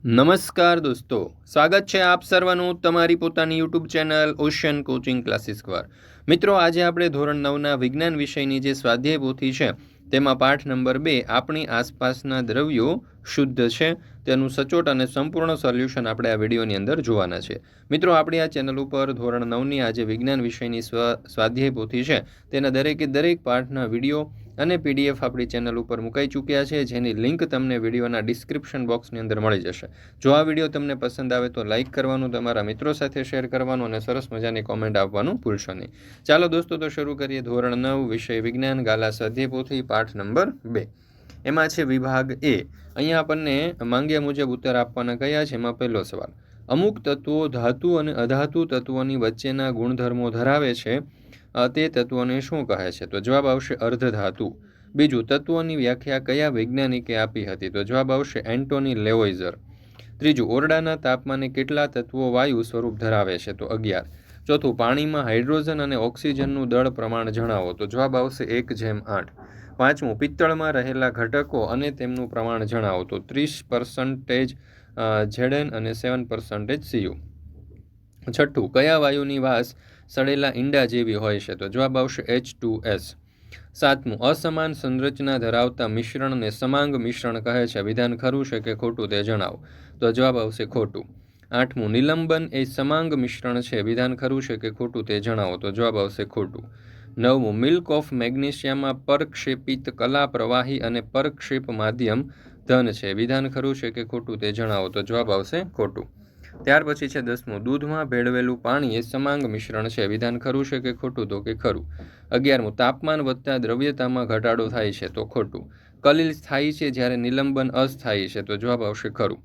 નમસ્કાર દોસ્તો, સ્વાગત છે આપ સર્વનું તમારી પોતાની YouTube channel ocean coaching classes પર. મિત્રો, આજે આપણે ધોરણ નવના વિજ્ઞાન વિષયની જે સ્વાધ્યાય પોથી છે, તેમાં પાઠ નંબર બે, આપણી આસપાસના દ્રવ્યો શુદ્ધ છે, તેનું સચોટ અને સંપૂર્ણ સોલ્યુશન આપણે આ વિડીયોની અંદર જોવાના છે. મિત્રો, આપણી આ ચેનલ ઉપર ધોરણ નવની આજે વિજ્ઞાન વિષયની સ્વ સ્વાધ્યાય પોથી છે, તેના દરેકે દરેક પાઠના વીડિયો અને પીડીએફ આપણી ચેનલ ઉપર મુકાઈ ચૂક્યા છે, જેની લિંક તમને વિડીયોના ડિસ્ક્રિપ્શન બોક્સની અંદર મળી જશે. જો આ વીડિયો તમને પસંદ આવે તો લાઇક કરવાનું, તમારા મિત્રો સાથે શેર કરવાનું અને સરસ મજાની કોમેન્ટ આપવાનું ભૂલશો નહીં. ચાલો દોસ્તો, તો શરૂ કરીએ ધોરણ નવ, વિષય વિજ્ઞાન, ગાલા સ્વાધ્યાય પોથી, પાઠ નંબર બે. એમાં છે વિભાગ એ. અહીંયા આપણને માંગ્યા મુજબ ઉત્તર આપવાના કયા છે, એમાં પહેલો સવાલ. અમુક તત્વો ધાતુ અને અધાતુ તત્વોની વચ્ચેના ગુણધર્મો ધરાવે છે. તે તત્વોને શું કહે છે? તો જવાબ આવશે અર્ધધાતુ. બીજું, તત્વોની વ્યાખ્યા કયા વૈજ્ઞાનિકે આપી હતી? તો જવાબ આવશે એન્ટોની લેવોઇઝર. ત્રીજું, ઓરડાના તાપમાને કેટલા તત્વો વાયુ સ્વરૂપ ધરાવે છે? તો અગિયાર. ચોથું, પાણીમાં હાઇડ્રોજન અને ઓક્સિજનનું દળ પ્રમાણ જણાવો? તો જવાબ આવશે એક જેમ આઠ. પાંચમું, પિત્તળમાં રહેલા ઘટકો અને તેમનું પ્રમાણ જણાવો? તો ત્રીસ પર્સન્ટેજ ઝેડેન અને સેવન પર્સન્ટેજ સીયુ છઠ્ઠું, કયા વાયુની વાસ સડેલા ઈંડા જેવી હોય છે? તો જવાબ આવશે એચ ટુ એસ સાતમું, અસમાન સંરચના ધરાવતા મિશ્રણને સમાંગ મિશ્રણ કહે છે. વિધાન ખરું છે કે ખોટું તે જણાવો. તો જવાબ આવશે ખોટું. આઠમું, નિલંબન એ સમાંગ મિશ્રણ છે. વિધાન ખરું છે કે ખોટું તે જણાવો. તો જવાબ આવશે ખોટું. નવમું, મિલ્ક ઓફ મેગ્નેશિયામાં પરક્ષેપિત કલા પ્રવાહી અને પરક્ષેપ માધ્યમ ધન છે. વિધાન ખરું છે કે ખોટું તે જણાવો. તો જવાબ આવશે ખોટું. ત્યાર પછી છે દસમું, દૂધમાં ભેળવેલું પાણી એ સમાંગ મિશ્રણ છે. વિધાન ખરું છે કે ખોટું તો કે ખરું? અગિયારમું, તાપમાન વધતા દ્રવ્યતામાં ઘટાડો થાય છે તો ખોટું. કલીલ સ્થાયી છે જ્યારે નિલંબન અસ્થાયી છે તો જવાબ આવશે ખરું.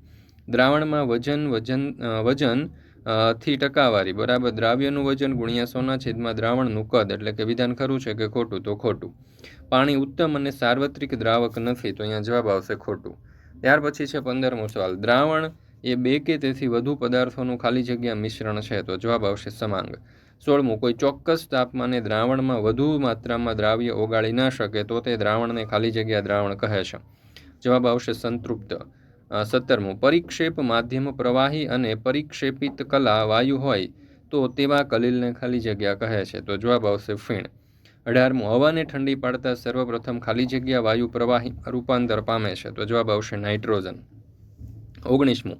દ્રાવણમાં વજન વજન વજનથી ટકાવારી. બરાબર, દ્રાવ્યનું વજન ગુણ્યા સોના છેદમાં દ્રાવણનું કદ. એટલે કે વિધાન ખરું છે કે ખોટું તો ખોટું. પાણી ઉત્તમ અને સાર્વત્રિક દ્રાવક નથી તો અહીંયા જવાબ આવશે ખોટું. ત્યાર પછી છે પંદરમો સવાલ. દ્રાવણ એ બે કે તેથી વધુ પદાર્થોનું ખાલી જગ્યા મિશ્રણ છે તો જવાબ આવશે સમાંગ. સોળમું, કોઈ ચોક્કસ તાપમાને દ્રાવણમાં વધુ માત્રામાં દ્રાવ્ય ઓગાળી ન શકે તો તે દ્રાવણને ખાલી જગ્યા દ્રાવણ કહે છે. જવાબ આવશે સંતૃપ્ત. સત્તરમું, પરિક્ષેપ માધ્યમ પ્રવાહી અને પરિક્ષેપિત કલા વાયુ હોય તો તેવા કલીલને ખાલી જગ્યા કહે છે તો જવાબ આવશે ફીણ. અઢારમું, હવાને ઠંડી પાડતા સર્વપ્રથમ ખાલી જગ્યા વાયુ પ્રવાહી રૂપાંતર પામે છે તો જવાબ આવશે નાઇટ્રોજન. ઓગણીસમું.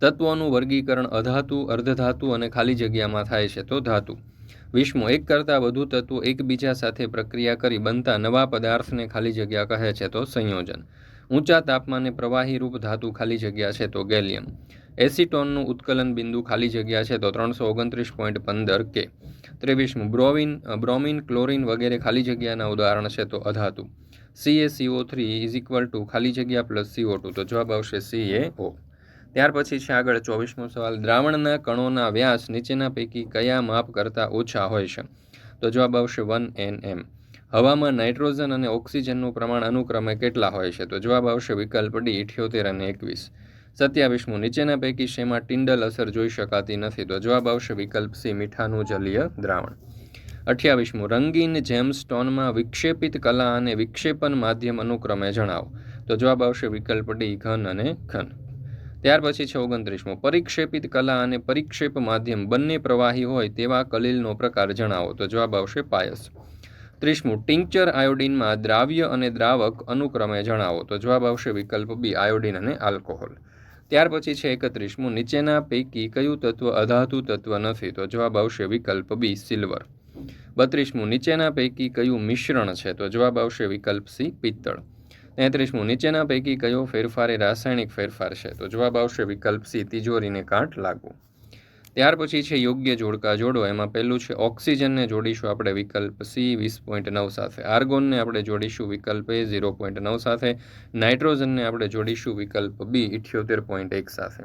તત્વોનું વર્ગીકરણ અધાતુ, અર્ધધાતુ અને ખાલી જગ્યામાં થાય છે તો ધાતુ. વિશ્વમાં એક કરતાં વધુ તત્વો એકબીજા સાથે પ્રક્રિયા કરી બનતા નવા પદાર્થને ખાલી જગ્યા કહે છે તો સંયોજન. ઊંચા તાપમાને પ્રવાહી રૂપ ધાતુ ખાલી જગ્યા છે તો ગેલિયમ. એસિટોનનું ઉત્કલન બિંદુ ખાલી જગ્યા છે તો ત્રણસો ઓગણત્રીસ પોઈન્ટ પંદર કે. ત્રેવીસમું, બ્રોવિન બ્રોમિન, ક્લોરિન વગેરે ખાલી જગ્યાના ઉદાહરણ છે તો અધાતુ. CACO three is equal to ખાલી જગ્યા પ્લસ સીઓ ટુ તો જવાબ આવશે સીએઓ ત્યાર પછી છે આગળ ચોવીસમો સવાલ. દ્રાવણના કણોના વ્યાસ નીચેના પૈકી કયા માપ કરતાં ઓછા હોય છે? તો જવાબ આવશે વન એન એમ. હવામાં નાઇટ્રોજન અને ઓક્સિજનનું પ્રમાણ અનુક્રમે કેટલા હોય છે? તો જવાબ આવશે વિકલ્પ ડી ઇઠ્યોતેર અને એકવીસ. સત્યાવીસમું. નીચેના પૈકી શેમાં ટિંડલ અસર જોઈ શકાતી નથી? તો જવાબ આવશે વિકલ્પ સી મીઠાનું જલીય દ્રાવણ. અઠ્યાવીસમું. રંગીન જેમસ્ટોનમાં વિક્ષેપિત કલા અને વિક્ષેપન માધ્યમ અનુક્રમે જણાવો. તો જવાબ આવશે વિકલ્પ ડી, ઘન અને ઘન. ત્યાર પછી છે ઓગણત્રીસમો. પરિક્ષેપિત કલા અને પરિક્ષેપ માધ્યમ બંને પ્રવાહી હોય તેવા કલીલનો પ્રકાર જણાવો. તો જવાબ આવશે પાયસ. ત્રીસમું, ટિંકચર આયોડિનમાં દ્રાવ્ય અને દ્રાવક અનુક્રમે જણાવો. તો જવાબ આવશે વિકલ્પ બી, આયોડિન અને આલ્કોહોલ. ત્યાર પછી છે એકત્રીસમું, નીચેના પૈકી કયું તત્વ અધાતુ તત્વ નથી? તો જવાબ આવશે વિકલ્પ બી, સિલ્વર. બત્રીસમું, નીચેના પૈકી કયું મિશ્રણ છે? તો જવાબ આવશે વિકલ્પ સી, પિત્તળ. તેત્રીસમું, નીચેના પૈકી કયો ફેરફાર એ રાસાયણિક ફેરફાર છે? તો જવાબ આવશે વિકલ્પ સી, તિજોરીને કાંઠ લાગવું ત્યાર પછી છે યોગ્ય જોડકા જોડો. એમાં પહેલું છે ઓક્સિજનને જોડીશું આપણે વિકલ્પ સી, વીસ પોઈન્ટ નવ સાથે. આર્ગોનને આપણે જોડીશું વિકલ્પ એ, ઝીરો પોઈન્ટ નવ સાથે. નાઇટ્રોજનને આપણે જોડીશું વિકલ્પ બી, ઇઠ્યોતેર પોઈન્ટ એક સાથે.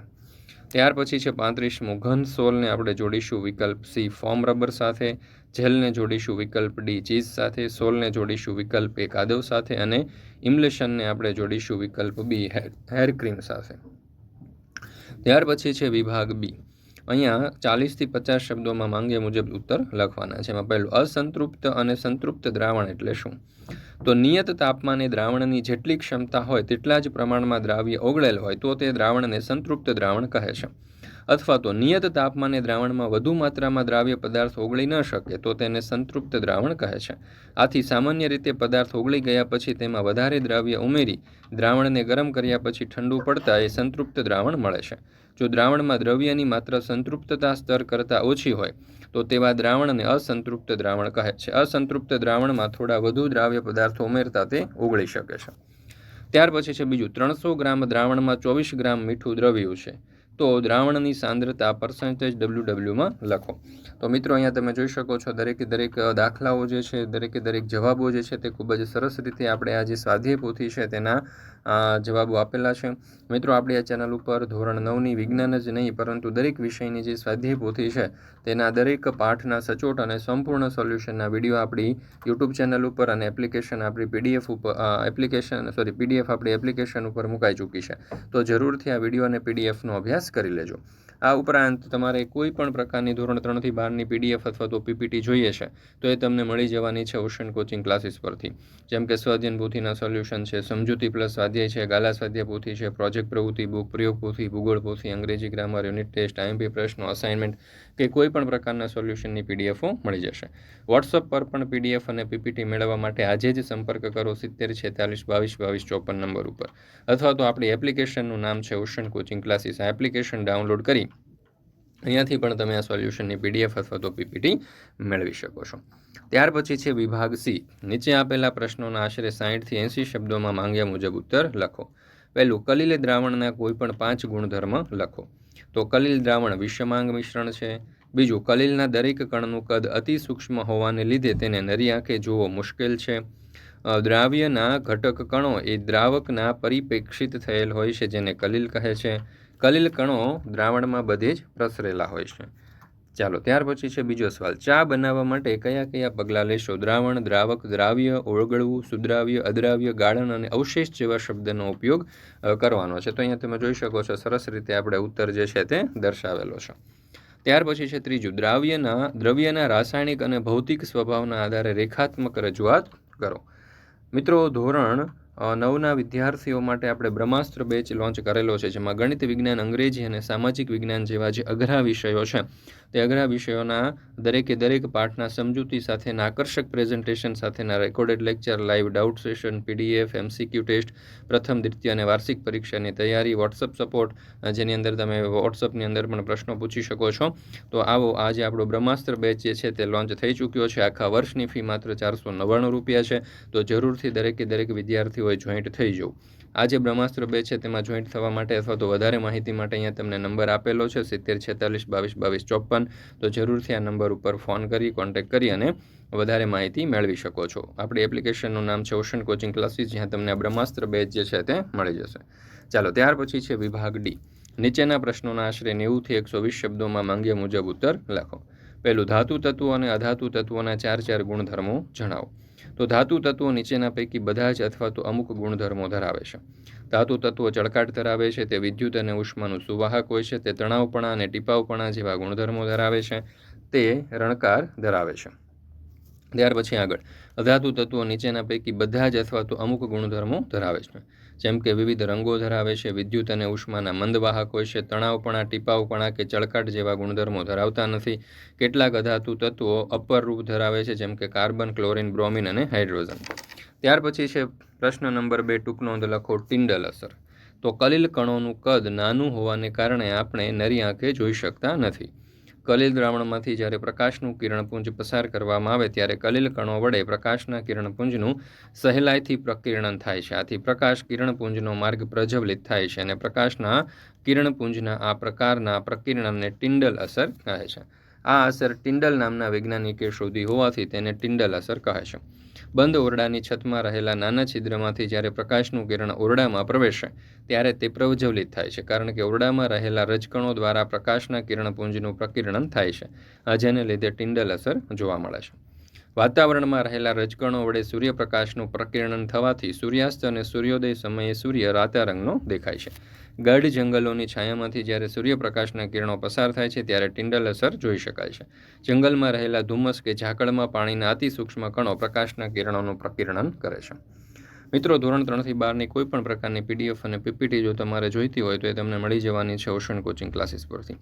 ત્યાર પછી છે પાંત્રીસમું, ઘન સોલને આપણે જોડીશું વિકલ્પ સી, ફોર્મ રબર સાથે. જેલને જોડીશું વિકલ્પ ડી, ચીઝ સાથે, સોલને જોડીશું વિકલ્પ એ કાદવ સાથે અને ઇમ્લેશનને આપણે જોડીશું વિકલ્પ બી હેર ક્રીમ સાથે. ત્યાર પછી છે વિભાગ બી. અહીંયા ચાલીસથી પચાસ શબ્દોમાં માંગ્યા મુજબ ઉત્તર લખવાના છે. એમાં પહેલું, અસંતૃપ્ત અને સંતૃપ્ત દ્રાવણ એટલે શું? તો નિયત તાપમાને દ્રાવણની જેટલી ક્ષમતા હોય, તેટલા જ પ્રમાણમાં દ્રાવ્ય ઓગળેલ હોય, તો તે દ્રાવણને સંતૃપ્ત દ્રાવણ કહે છે. અથવા તો નિયત તાપમાને દ્રાવણમાં વધુ માત્રામાં દ્રાવ્ય પદાર્થ ઓગળી ન શકે, તો તેને સંતૃપ્ત દ્રાવણ કહે છે. આથી સામાન્ય રીતે પદાર્થ ઓગળી ગયા પછી તેમાં વધારે દ્રાવ્ય ઉમેરી દ્રાવણને ગરમ કર્યા પછી ઠંડુ પડતા એ સંતૃપ્ત દ્રાવણ મળે છે. જો દ્રાવણમાં દ્રવ્યની માત્ર સંતૃપ્તતા સ્તર કરતાં ઓછી હોય, તો તેવા દ્રાવણને અસંતૃપ્ત દ્રાવણ કહે છે. અસંતૃપ્ત દ્રાવણમાં થોડા વધુ દ્રાવ્ય પદાર્થો ઉમેરતા તે ઓગળી શકે છે. ત્યાર પછી છે બીજું, ત્રણસો ગ્રામ દ્રાવણમાં ચોવીસ ગ્રામ મીઠું દ્રવ્યું છે. તો દ્રાવણની સાંદ્રતા પર્સન્ટેજ ડબલ્યુ ડબલ્યુમાં લખો. તો મિત્રો અહીંયા તમે જોઈ શકો છો દરેકે દરેક દાખલાઓ જે છે, દરેકે દરેક જવાબો જે છે તે ખૂબ જ સરસ રીતે આપણે આ જે સ્વાધ્યાય પોથી છે તેના જવાબો આપેલા છે. મિત્રો, આપણી આ ચેનલ ઉપર ધોરણ નવની વિજ્ઞાન જ નહીં, પરંતુ દરેક વિષયની જે સ્વાધ્યાય પોથી છે, તેના દરેક પાઠના સચોટ અને સંપૂર્ણ સોલ્યુશનના વીડિયો આપણી યુટ્યુબ ચેનલ ઉપર અને એપ્લિકેશન આપણી પીડીએફ ઉપર એપ્લિકેશન, સોરી, પીડીએફ આપણી એપ્લિકેશન ઉપર મુકાઈ ચૂકી છે. તો જરૂરથી આ વીડિયો અને પીડીએફનો અભ્યાસ કરી લેજો. આ ઉપરાંત તમારે કોઈ પણ પ્રકારની ધોરણ ત્રણથી બારની પીડીએફ અથવા તો પીપીટી જોઈએ છે, તો એ તમને મળી જવાની છે ઓશન કોચિંગ ક્લાસીસ પરથી. જેમ કે સ્વાધ્યન પોથીના સોલ્યુશન છે, સમજૂતી પ્લસ સ્વાધ્યાય છે, ગાલા સ્વાધ્યાય પોથી છે, પ્રોજેક્ટ પ્રવૃત્તિ બુક, પ્રયોગ પોથી, ભૂગોળ પોથી, અંગ્રેજી ગ્રામર, યુનિટ ટેસ્ટ, આઈએમપી પ્રશ્નો અસાઇનમેન્ટ કે કોઈ પણ પ્રકારના સોલ્યુશનની પીડીએફો મળી જશે. વોટ્સઅપ પર પણ પીડીએફ અને પીપીટી મેળવવા માટે આજે જ સંપર્ક કરો સિત્તેર છેતાલીસ બાવીસ બાવીસ ચોપન નંબર ઉપર. અથવા તો આપણી એપ્લિકેશનનું નામ છે ઓશન કોચિંગ ક્લાસીસ. આ એપ્લિકેશન ડાઉનલોડ કરી અહીંયાથી પણ તમે આ સોલ્યુશનની પીડીએફ અથવા તો પીપીટી મેળવી શકો છો. ત્યાર પછી છે વિભાગ સી. નીચે આપેલા પ્રશ્નોના આશરે સાહીઠથી એંસી શબ્દોમાં માંગ્યા મુજબ ઉત્તર લખો. પહેલું, કલીલ દ્રાવણના કોઈપણ પાંચ ગુણધર્મ લખો. તો કલીલ દ્રાવણ વિષમાંગ મિશ્રણ છે. બીજું, કલીલના દરેક કણનું કદ અતિ સૂક્ષ્મ હોવાને લીધે તેને નરી આંખે જોવો મુશ્કેલ છે. દ્રાવ્યના ઘટક કણો એ દ્રાવકના પરિપ્રેક્ષિત થયેલ હોય છે, જેને કલીલ કહે છે. કલીલ કણો દ્રાવણમાં બધે જ પ્રસરેલા હોય છે. ચાલો, ત્યાર પછી છે બીજો સવાલ. ચા બનાવવા માટે કયા કયા પગલાં લેશો? દ્રાવણ, દ્રાવક, દ્રાવ્ય, ઓળગળવું, સુદ્રાવ્ય, અદ્રાવ્ય, ગાળણ અને અવશેષ જેવા શબ્દનો ઉપયોગ કરવાનો છે. તો અહીંયા તમે જોઈ શકો છો, સરસ રીતે આપણે ઉત્તર જે છે તે દર્શાવેલો છે. ત્યાર પછી છે ત્રીજું. દ્રાવ્યના, દ્રવ્યના રાસાયણિક અને ભૌતિક સ્વભાવના આધારે રેખાત્મક રજૂઆત કરો. મિત્રો, ધોરણ નવના વિદ્યાર્થીઓ માટે આપણે બ્રહ્માસ્ત્ર બેચ લોન્ચ કરેલો છે, જેમાં ગણિત વિજ્ઞાન, અંગ્રેજી અને સામાજિક વિજ્ઞાન જેવા જે અઘરા વિષયો છે, તે અઘરા વિષયોના દરેકે દરેક પાઠના સમજૂતી સાથેના આકર્ષક પ્રેઝન્ટેશન સાથેના recorded lecture live doubt session PDF MCQ test પ્રથમ, દ્વિતીય અને વાર્ષિક પરીક્ષાની તૈયારી વોટ્સઅપ સપોર્ટ જેની અંદર તમે વોટ્સઅપની અંદર પણ પ્રશ્નો પૂછી શકો છો. તો આવો આજે આપણો બ્રહ્માસ્ત્ર બેચ જે છે તે લોન્ચ થઈ ચૂક્યો છે. આખા વર્ષની ફી માત્ર ચારસો નવ્વાણું રૂપિયા છે. તો જરૂરથી દરેકે દરેક વિદ્યાર્થીઓ હોય જોઈન્ટ થઈ જવું. આ જે બ્રહ્માસ્ત્ર બે છે, તેમાં જોઈન્ટ થવા માટે અથવા તો વધારે માહિતી માટે અહીંયા તમને નંબર આપેલો છે, સિત્તેર, છેતાલીસ, બાવીસ બાવીસ, ચોપન. તો જરૂરથી આ નંબર ઉપર ફોન કરી કોન્ટેક કરી અને વધારે માહિતી મેળવી શકો છો. આપણી એપ્લિકેશનનું નામ છે ઓશન કોચિંગ ક્લાસીસ જ્યાં તમને બ્રહ્માસ્ત્ર બેચ જે છે તે મળી જશે. ચાલો, ત્યાર પછી છે વિભાગ ડી નીચેના પ્રશ્નોના આશરે નેવુંથી એકસો વીસ શબ્દોમાં માંગ્યા મુજબ ઉત્તર લખો. પહેલું ધાતુ તત્વો અને અધાતુ તત્વોના ચાર ચાર ગુણધર્મો જણાવો. તો ધાતુ તત્વો નીચેના પૈકી બધા જ અથવા તો અમુક ગુણધર્મો ધરાવે છે. ધાતુ તત્વો ચળકાટ ધરાવે છે, તે વિદ્યુત અને ઉષ્માનું સુવાહક હોય છે, તે તણાવપણા અને ટીપાવપણા જેવા ગુણધર્મો ધરાવે છે, તે રણકાર ધરાવે છે. ત્યાર પછી આગળ. અધાતુ તત્વો નીચેના પૈકી બધા જ અથવા તો અમુક ગુણધર્મો ધરાવે છે. જેમ કે વિવિધ રંગો ધરાવે છે, વિદ્યુત અને ઉષ્માના મંદવાહક હોય છે તણાવપણા ટીપાવપણા કે ચળકાટ જેવા ગુણધર્મો ધરાવતા નથી. કેટલાક અધાતુ તત્વો અપર રૂપ ધરાવે છે, જેમ કે કાર્બન, ક્લોરિન, બ્રોમિન અને હાઇડ્રોજન. ત્યાર પછી છે પ્રશ્ન નંબર બે, ટૂંક નોંધ લખો ટિન્ડલ અસર. તો કલિલ કણોનું કદ નાનું હોવાને કારણે આપણે નરી આંખે જોઈ શકતા નથી. કલીલ દ્રાવણમાંથી જ્યારે પ્રકાશનું કિરણપુંજ પસાર કરવામાં આવે ત્યારે કલીલ કણો વડે પ્રકાશના કિરણપુંજનું સહેલાઈથી પ્રકિરણન થાય છે. આથી પ્રકાશ કિરણપુંજનો માર્ગ પ્રજ્વલિત થાય છે અને પ્રકાશના કિરણપુંજના આ પ્રકારના પ્રકિરણને ટિન્ડલ અસર કહે છે. આ અસર ટિન્ડલ નામના વૈજ્ઞાનિકે શોધી હોવાથી તેને ટિન્ડલ અસર કહે છે. બંધ ઓરડાની છતમાં રહેલા નાના છિદ્રમાંથી જ્યારે પ્રકાશનું કિરણ ઓરડામાં પ્રવેશે, ત્યારે તે પ્રજ્વલિત થાય છે. કારણ કે ઓરડામાં રહેલા રજકણો દ્વારા પ્રકાશના કિરણપુંજનું પ્રકિરણન થાય છે. જેને લીધે ટિન્ડલ અસર જોવા મળે છે. વાતાવરણમાં રહેલા રજકણો વડે સૂર્યપ્રકાશનું પ્રકિરણન થવાથી સૂર્યાસ્ત અને સૂર્યોદય સમયે સૂર્ય રાતા રંગનો દેખાય છે. ગાઢ જંગલોની છાયામાંથી જ્યારે સૂર્યપ્રકાશના કિરણો પસાર થાય છે, ત્યારે ટિંડલ અસર જોઈ શકાય છે. જંગલમાં રહેલા ધુમ્મસ કે ઝાકળમાં પાણીના અતિ સૂક્ષ્મ કણો પ્રકાશના કિરણોનું પ્રકિરણન કરે છે. મિત્રો, ધોરણ ત્રણથી બારની કોઈ પણ પ્રકારની પીડીએફ અને પીપીટી જો તમારે જોઈતી હોય તો એ તમને મળી જવાની છે ઓશન કોચિંગ ક્લાસીસ પરથી.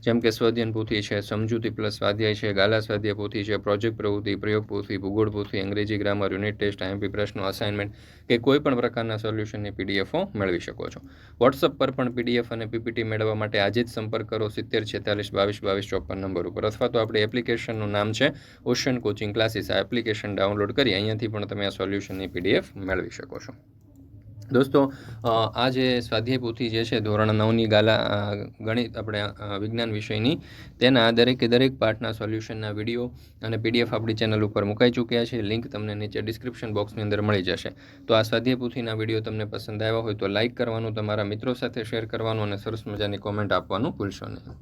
જેમ કે સ્વધ્યન પોથી છે, સમજૂતી પ્લસ સ્વાધ્યાય છે, ગાલા સ્વાધ્યાય પોથી છે, પ્રોજેક્ટ પ્રવૃત્તિ, પ્રયોગ પોથી, ભૂગોળ પોથી, અંગ્રેજી ગ્રામર, યુનિટ ટેસ્ટ આઈએમપી પ્રશ્નો અસાઇનમેન્ટ કે કોઈ પણ પ્રકારના સોલ્યુશનની પીડીએફો મેળવી શકો છો. વોટ્સઅપ પર પણ પીડીએફ અને પીપીટી મેળવવા માટે આજે જ સંપર્ક કરો. સિત્તેર, છેતાલીસ, બાવીસ બાવીસ ચોપન નંબર ઉપર. અથવા તો આપણી એપ્લિકેશનનું નામ છે ઓશન કોચિંગ ક્લાસીસ. આ એપ્લિકેશન ડાઉનલોડ કરી અહીંયાથી પણ તમે આ સોલ્યુશનની પીડીએફ મેળવી શકો છો. દોસ્તો આ જે સ્વાધ્યાય પોથી જે છે ધોરણ નવની ગાલા ગણિત આપણે વિજ્ઞાન વિષયની, તેના દરેકે દરેક પાર્ટના સોલ્યુશનના વીડિયો અને પીડીએફ આપણી ચેનલ ઉપર મુકાઈ ચૂક્યા છે. લિંક તમને નીચે ડિસ્ક્રિપ્શન બોક્સની અંદર મળી જશે. તો આ સ્વાધ્યાય પોથીના વીડિયો તમને પસંદ આવ્યા હોય તો લાઇક કરવાનું, તમારા મિત્રો સાથે શેર કરવાનું અને સરસ મજાની કોમેન્ટ આપવાનું ભૂલશો નહીં.